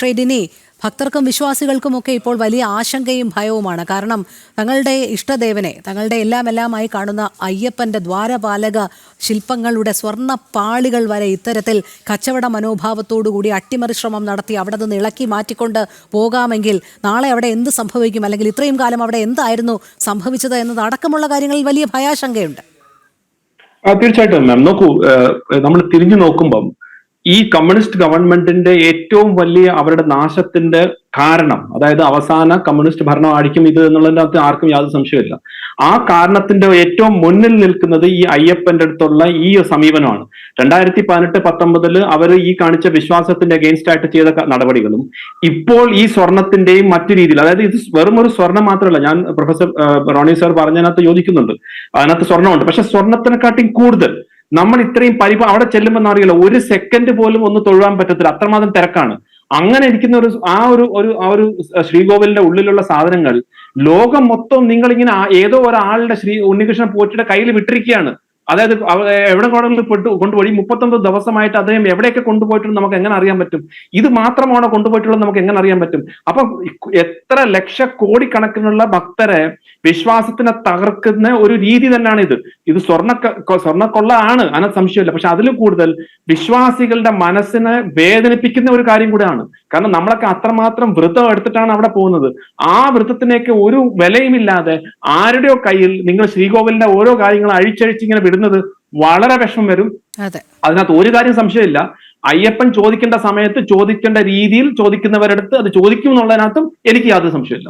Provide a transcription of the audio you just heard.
ഷെയ്ഡിനി ഭക്തർക്കും വിശ്വാസികൾക്കും ഒക്കെ ഇപ്പോൾ വലിയ ആശങ്കയും ഭയവുമാണ്. കാരണം തങ്ങളുടെ ഇഷ്ടദേവനെ തങ്ങളുടെ എല്ലാം എല്ലാമായി കാണുന്ന അയ്യപ്പന്റെ ദ്വാരപാലക ശില്പങ്ങളുടെ സ്വർണ പാളികൾ വരെ ഇത്തരത്തിൽ കച്ചവട മനോഭാവത്തോടുകൂടി അട്ടിമറി ശ്രമം നടത്തി അവിടെ നിന്ന് ഇളക്കി മാറ്റിക്കൊണ്ട് പോകാമെങ്കിൽ നാളെ അവിടെ എന്ത് സംഭവിക്കും? അല്ലെങ്കിൽ ഇത്രയും കാലം അവിടെ എന്തായിരുന്നു സംഭവിച്ചത് എന്നത് അടക്കമുള്ള കാര്യങ്ങളിൽ വലിയ ഭയാശങ്കയുണ്ട്. തീർച്ചയായിട്ടും മാം നോക്കൂ നമ്മൾ തിരിഞ്ഞു നോക്കുമ്പം ഈ കമ്മ്യൂണിസ്റ്റ് ഗവൺമെന്റിന്റെ ഏറ്റവും വലിയ അവരുടെ നാശത്തിന്റെ കാരണം അതായത് അവസാന കമ്മ്യൂണിസ്റ്റ് ഭരണം ആയിരിക്കും ഇത് എന്നുള്ളതിനകത്ത് ആർക്കും യാതൊരു സംശയമില്ല ആ കാരണത്തിന്റെ ഏറ്റവും മുന്നിൽ നിൽക്കുന്നത് ഈ അയ്യപ്പന്റെ അടുത്തുള്ള ഈ സമീപനമാണ്. രണ്ടായിരത്തി പതിനെട്ട് പത്തൊമ്പതിൽ അവർ ഈ കാണിച്ച വിശ്വാസത്തിന്റെ അഗെയിൻസ്റ്റ് ആയിട്ട് ചെയ്ത നടപടികളും ഇപ്പോൾ ഈ സ്വർണത്തിന്റെയും മറ്റു രീതിയിൽ അതായത് ഇത് വെറും ഒരു സ്വർണം മാത്രമല്ല ഞാൻ പ്രൊഫസർ റോണി സാർ പറഞ്ഞതിനകത്ത് യോജിക്കുന്നുണ്ട്. അതിനകത്ത് സ്വർണമുണ്ട് പക്ഷെ സ്വർണത്തിനെക്കാട്ടിയും കൂടുതൽ നമ്മൾ ഇത്രയും പരിപ അവിടെ ചെല്ലുമ്പോൾ അറിയില്ല. ഒരു സെക്കൻഡ് പോലും ഒന്ന് തൊഴുവാൻ പറ്റത്തില്ല. അത്രമാത്രം തിരക്കാണ്. അങ്ങനെ ഇരിക്കുന്ന ഒരു ആ ഒരു ഒരു ആ ഒരു ശ്രീകോവിലിന്റെ ഉള്ളിലുള്ള സാധനങ്ങൾ ലോകം മൊത്തം നിങ്ങൾ ഇങ്ങനെ ഏതോ ഒരാളുടെ ശ്രീ ഉണ്ണികൃഷ്ണൻ പോറ്റിയുടെ കയ്യിൽ വിട്ടിരിക്കുകയാണ്. അതായത് എവിടെ കോടതിയിൽ പെട്ടു കൊണ്ടുപോയി മുപ്പത്തൊമ്പത് ദിവസമായിട്ട് അദ്ദേഹം എവിടെയൊക്കെ കൊണ്ടുപോയിട്ടുണ്ട് നമുക്ക് എങ്ങനെ അറിയാൻ പറ്റും? ഇത് മാത്രമാണോ കൊണ്ടുപോയിട്ടുള്ളത് നമുക്ക് എങ്ങനെ അറിയാൻ പറ്റും? അപ്പൊ എത്ര ലക്ഷ കോടിക്കണക്കിനുള്ള ഭക്തരെ വിശ്വാസത്തിനെ തകർക്കുന്ന ഒരു രീതി തന്നെയാണ് ഇത് ഇത് സ്വർണ സ്വർണക്കൊള്ള ആണ് അതിനകത്ത് സംശയമില്ല. പക്ഷെ അതിലും കൂടുതൽ വിശ്വാസികളുടെ മനസ്സിനെ വേദനിപ്പിക്കുന്ന ഒരു കാര്യം കൂടെയാണ്. കാരണം നമ്മളൊക്കെ അത്രമാത്രം വൃത്തം എടുത്തിട്ടാണ് അവിടെ പോകുന്നത്. ആ വ്രതത്തിനേക്ക് ഒരു വിലയുമില്ലാതെ ആരുടെയോ കയ്യിൽ നിങ്ങൾ ശ്രീകോവിലിന്റെ ഓരോ കാര്യങ്ങൾ അഴിച്ചഴിച്ച് ഇങ്ങനെ വിടുന്നത് വളരെ വിഷമം വരും. അതെ. അതിനകത്ത് ഒരു കാര്യം സംശയമില്ല. അയ്യപ്പൻ ചോദിക്കേണ്ട സമയത്ത് ചോദിക്കേണ്ട രീതിയിൽ ചോദിക്കുന്നവരടുത്ത് അത് ചോദിക്കും എന്നുള്ളതിനകത്തും എനിക്ക് യാതൊരു സംശയമില്ല